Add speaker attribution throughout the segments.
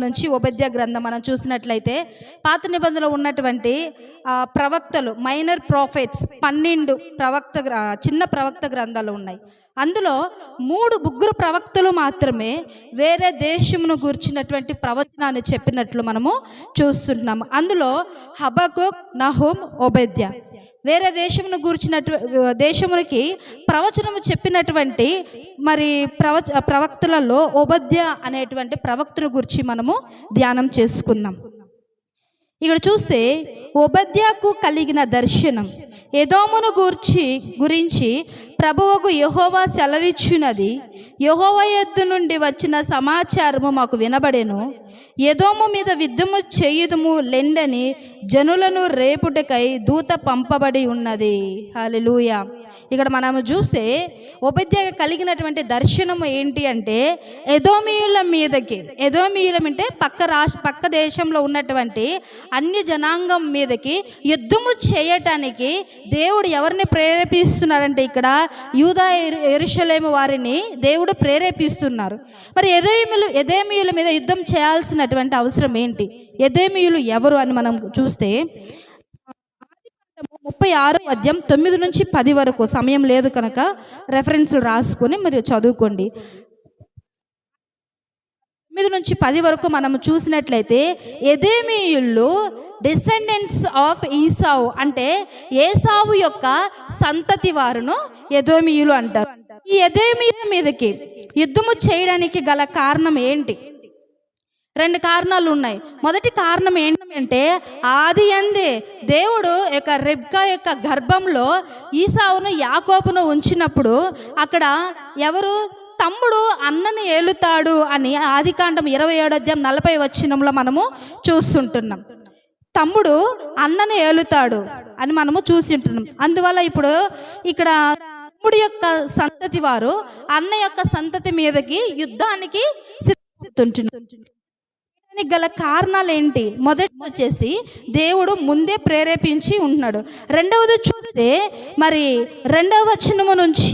Speaker 1: నుంచి ఉపద్య గ్రంథం మనం చూసినట్లయితే పాత నిబంధనలో ఉన్నటువంటి ప్రవక్తలు మైనర్ ప్రాఫిట్స్ పన్నెండు ప్రవక్త చిన్న ప్రవక్త గ్రంథాలు ఉన్నాయి. అందులో మూడు ముగ్గురు ప్రవక్తలు మాత్రమే వేరే దేశమును గుర్చినటువంటి ప్రవచనాన్ని చెప్పినట్లు మనము చూస్తున్నాము. అందులో హబకుక్ నహోమ్ ఒబెద్య వేరే దేశమును గూర్చినటు దేశమునికి ప్రవచనము చెప్పినటువంటి మరి ప్రవచ ప్రవక్తలలో ఉపధ్య అనేటువంటి ప్రవక్తను గురించి మనము ధ్యానం చేసుకుందాం. ఇక్కడ చూస్తే ఉపధ్యకు కలిగిన దర్శనం. ఎదోమును గూర్చి గురించి ప్రభువుకు యహోవా సెలవిచ్చినది. యహోవ ఎద్దు నుండి వచ్చిన సమాచారము మాకు వినబడెను. ఎదోము మీద విద్యము చేయుదుము లెండని జనులను రేపుటకై దూత పంపబడి ఉన్నది. హల్లెలూయా. ఇక్కడ మనము చూస్తే ఉపాధ్యాయ కలిగినటువంటి దర్శనము ఏంటి అంటే ఎదోమీయుల మీదకి ఎదోమీయులం అంటే పక్క రాష్ట్ర పక్క దేశంలో ఉన్నటువంటి అన్య జనాంగం మీదకి యుద్ధము చేయటానికి దేవుడు ఎవరిని ప్రేరేపిస్తున్నారంటే ఇక్కడ యూదా ఎరు- ఎరుషలేము వారిని దేవుడు ప్రేరేపిస్తున్నారు. మరి ఎదేమిలు యదేమియుల మీద యుద్ధం చేయాల్సినటువంటి అవసరం ఏంటి? యదేమియులు ఎవరు అని మనం చూస్తే ముప్పై ఆరు అధ్యాయం తొమ్మిది నుంచి పది వరకు. సమయం లేదు కనుక రెఫరెన్స్లు రాసుకొని మీరు చదువుకోండి. తొమ్మిది నుంచి పది వరకు మనం చూసినట్లయితే ఎదేమీయుళ్ళు డిసెండెంట్స్ ఆఫ్ ఈసావు అంటే ఏసావు యొక్క సంతతి వారును ఎదోమీయులు అంటారు. ఈ ఎదేమీయుల మీదకి యుద్ధము చేయడానికి గల కారణం ఏంటి? రెండు కారణాలు ఉన్నాయి మొదటి కారణం ఏంటంటే ఆది అంది దేవుడు యొక్క రెబ్కా యొక్క గర్భంలో ఈసావును యాకోపును ఉంచినప్పుడు అక్కడ ఎవరు? తమ్ముడు అన్నని ఏలుతాడు అని ఆదికాండం ఇరవై ఏడు అధ్యాయం నలభై వచ్చినంలో మనము చూస్తుంటున్నాం. తమ్ముడు అన్నని ఏలుతాడు అని మనము చూసింటున్నాం. అందువల్ల ఇప్పుడు ఇక్కడ తమ్ముడు యొక్క సంతతి వారు అన్న యొక్క సంతతి మీదకి యుద్ధానికి సిద్ధపడుతుంటున్నారు. దానికి గల కారణాలు ఏంటి మొదటి వచ్చేసి దేవుడు ముందే ప్రేరేపించి ఉంటున్నాడు. రెండవది చూస్తే మరి రెండవ వచనము నుంచి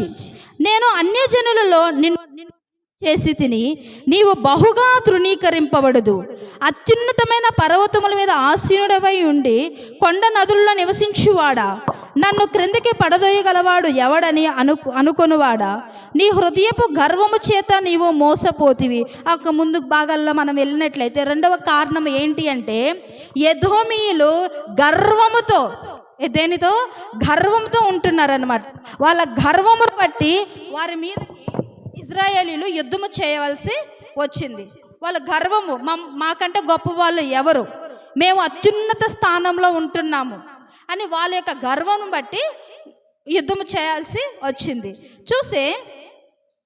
Speaker 1: నేను అన్యజనులలో నిన్ను నిన్ను చేసి తిని నీవు బహుగా తృణీకరింపబడదు. అత్యున్నతమైన పర్వతముల మీద ఆసీనుడవై ఉండి కొండ నదుల్లో నివసించువాడా? నన్ను క్రిందికి పడదోయగలవాడు ఎవడని అను అనుకొనువాడా? నీ హృదయపు గర్వము చేత నీవు మోసపోతివి. ఒక ముందు భాగాల్లో మనం వెళ్ళినట్లయితే రెండవ కారణం ఏంటి అంటే యధోమీయులు గర్వముతో దేనితో? గర్వంతో ఉంటున్నారన్నమాట. వాళ్ళ గర్వమును బట్టి వారి మీదకి ఇజ్రాయేలీలు యుద్ధము చేయవలసి వచ్చింది. వాళ్ళ గర్వము మా మాకంటే గొప్ప వాళ్ళు ఎవరు? మేము అత్యున్నత స్థానంలో ఉంటున్నాము అని వాళ్ళ యొక్క గర్వం బట్టి యుద్ధము చేయాల్సి వచ్చింది. చూస్తే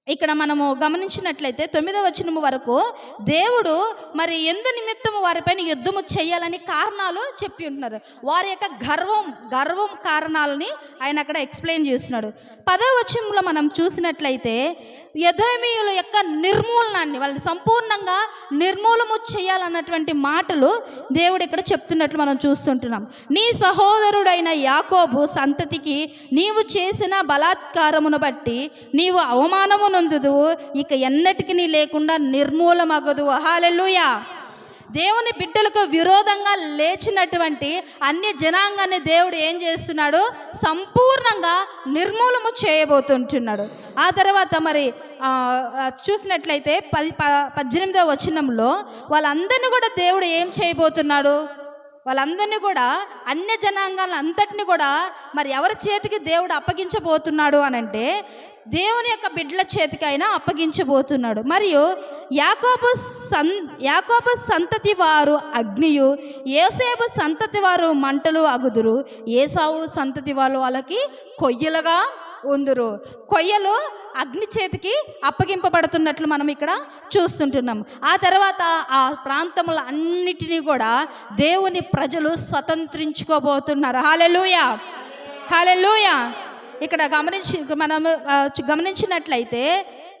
Speaker 1: ఇక్కడ మనము గమనించినట్లయితే తొమ్మిదవ వచనము వరకు దేవుడు మరి ఎందు నిమిత్తము వారిపైన యుద్ధము చేయాలని కారణాలు చెప్పి ఉంటున్నారు. వారి యొక్క గర్వం గర్వం కారణాలని ఆయన అక్కడ ఎక్స్ప్లెయిన్ చేస్తున్నాడు. పదవ వచనంలో మనం చూసినట్లయితే యధోమీయుల యొక్క నిర్మూలనాన్ని వాళ్ళని సంపూర్ణంగా నిర్మూలము చేయాలన్నటువంటి మాటలు దేవుడు ఇక్కడ చెప్తున్నట్లు మనం చూస్తుంటున్నాం. నీ సహోదరుడైన యాకోబు సంతతికి నీవు చేసిన బలాత్కారమును బట్టి నీవు అవమానము నొందుదు ఇక ఎన్నటికి నీ లేకుండా నిర్మూలమగదు హాలెలుయా దేవుని బిడ్డలకు విరోధంగా లేచినటువంటి అన్ని జనాంగాన్ని దేవుడు ఏం చేస్తున్నాడు? సంపూర్ణంగా నిర్మూలము చేయబోతుంటున్నాడు. ఆ తర్వాత మరి చూసినట్లయితే పది పద్దెనిమిదవ వచనంలో వాళ్ళందరినీ కూడా దేవుడు ఏం చేయబోతున్నాడు? వాళ్ళందరినీ కూడా అన్య జనాంగాలను అంతటిని కూడా మరి ఎవరి చేతికి దేవుడు అప్పగించబోతున్నాడు అని అంటే దేవుని యొక్క బిడ్డల చేతికి అయినా అప్పగించబోతున్నాడు. మరియు యాకోబు సన్ యాకోబు సంతతి వారు అగ్నియు ఏసేపు సంతతి వారు మంటలు అగుదురు ఏసావు సంతతి వాళ్ళు వాళ్ళకి కొయ్యలుగా ఉందురు. కొయ్యలు అగ్ని చేతికి అప్పగింపబడుతున్నట్లు మనం ఇక్కడ చూస్తుంటున్నాం. ఆ తర్వాత ఆ ప్రాంతముల అన్నిటినీ కూడా దేవుని ప్రజలు స్వతంత్రించుకోబోతున్నారు. హాలెలుయా హాలెలుయా ఇక్కడ గమనించి మనం గమనించినట్లయితే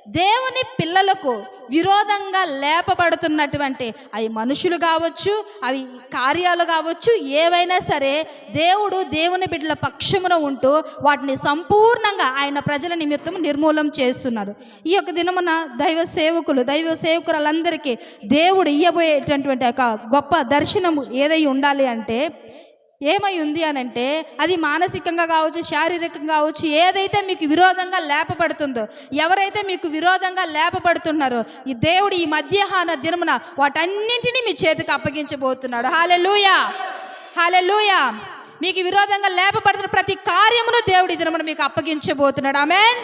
Speaker 1: దేవుని పిల్లలకు విరోధంగా లేపబడుతున్నటువంటి అవి మనుషులు కావచ్చు అవి కార్యాలు కావచ్చు ఏవైనా సరే దేవుడు దేవుని బిడ్డల పక్షమున ఉంటూ వాటిని సంపూర్ణంగా ఆయన ప్రజల నిమిత్తం నిర్మూలం చేస్తున్నారు. ఈ యొక్క దినమున దైవ సేవకులు దైవ సేవకులందరికీ దేవుడు ఇయ్యబోయేటటువంటి ఒక గొప్ప దర్శనము ఏదై ఉండాలి అంటే ఏమై ఉంది అని అంటే అది మానసికంగా కావచ్చు శారీరకంగా కావచ్చు ఏదైతే మీకు విరోధంగా లేపబడుతుందో ఎవరైతే మీకు విరోధంగా లేపబడుతున్నారో ఈ దేవుడు ఈ మధ్యాహ్న దినమున వాటన్నింటినీ మీ చేతికి అప్పగించబోతున్నాడు. హాలెలూయా హాలెలూయా మీకు విరోధంగా లేపబడుతున్న ప్రతి కార్యమును దేవుడు ఈ దినమున మీకు అప్పగించబోతున్నాడు. ఆమెన్!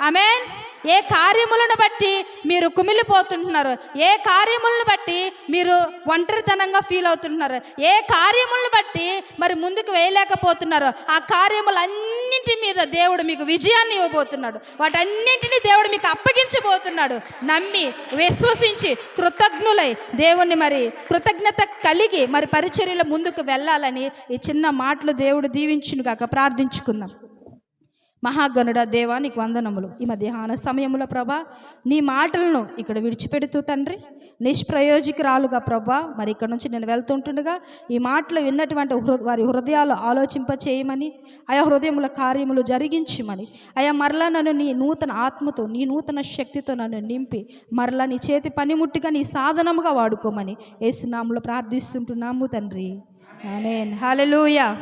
Speaker 1: ఆమెన్! ఏ కార్యములను బట్టి మీరు కుమిలిపోతుంటున్నారు? ఏ కార్యములను బట్టి మీరు ఒంటరితనంగా ఫీల్ అవుతుంటున్నారు? ఏ కార్యములను బట్టి మరి ముందుకు వేయలేకపోతున్నారు? ఆ కార్యములన్నింటి మీద దేవుడు మీకు విజయాన్ని ఇవ్వబోతున్నాడు. వాటన్నింటినీ దేవుడు మీకు అప్పగించబోతున్నాడు. నమ్మి విశ్వసించి కృతజ్ఞులై దేవుణ్ణి మరి కృతజ్ఞత కలిగి మరి పరిచర్యల ముందుకు వెళ్ళాలని ఈ చిన్న మాటలు దేవుడు దీవించును కాక ప్రార్థించుకుందాం. మహాగణుడ దేవా నీకు వందనములు. ఈ మధ్యాహ్న సమయములో ప్రభా నీ మాటలను ఇక్కడ విడిచిపెడుతూ తండ్రి. నిష్ప్రయోజకురాలుగా ప్రభా మరి ఇక్కడ నుంచి నేను వెళ్తుంటుండగా ఈ మాటలు విన్నటువంటి హృ వారి హృదయాలు ఆలోచింప చేయమని ఆయా హృదయముల కార్యములు జరిగించమని ఆయా మరలా నన్ను నీ నూతన ఆత్మతో నీ నూతన శక్తితో నన్ను నింపి మరలా నీ చేతి పనిముట్టుగా నీ సాధనముగా వాడుకోమని ఏసునాములు ప్రార్థిస్తుంటున్నాము తండ్రి. ఆమెన్. హల్లెలూయా.